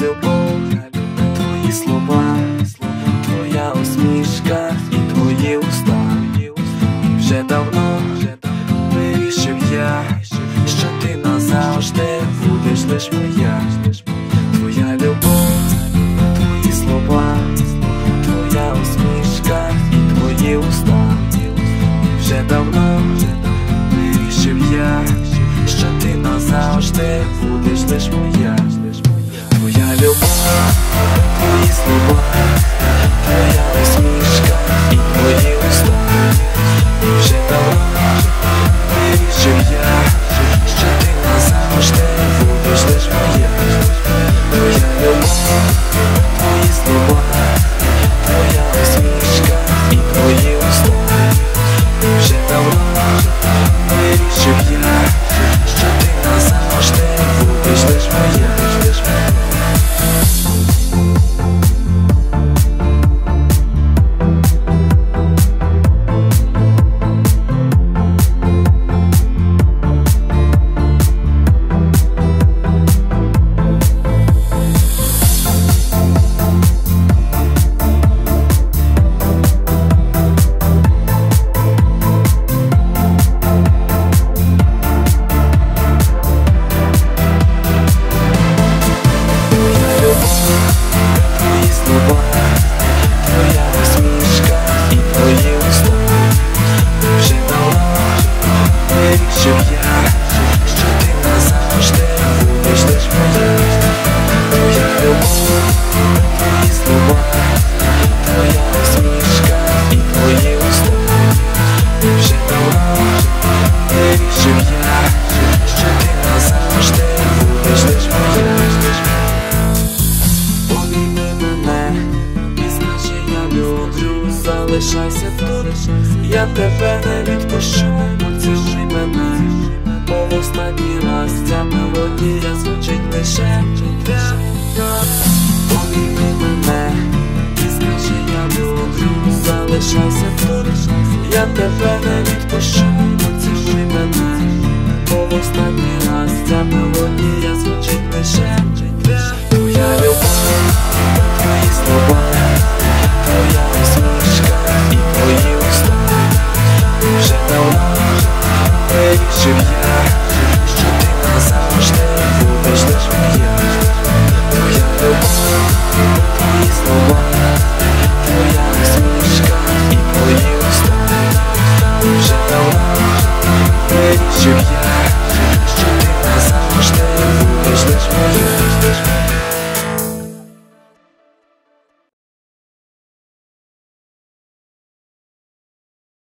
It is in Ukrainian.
любов, твої слова, твоя усмішка і твої уста. Вже давно вирішив я, що ти назавжди будеш лиш моя, твоя любов, твої слова, твоя усмішка і твої уста. Вже давно вирішив я, що ти назавжди будеш лиш моя, твої слова, люблю, залишайся тут, я тебе не відпущу, поцілуй мене, в останній раз ця мелодія звучить лише. Для Обійми мене. І скажи я люблю, залишайся тут, я тебе не відпущу, поцілуй мене, бо в останній раз ця мелодія звучить лише будеш лиш моя. Твоя любов, твої слова, твоя усмішка і твої уста. Вже давно вирішив я,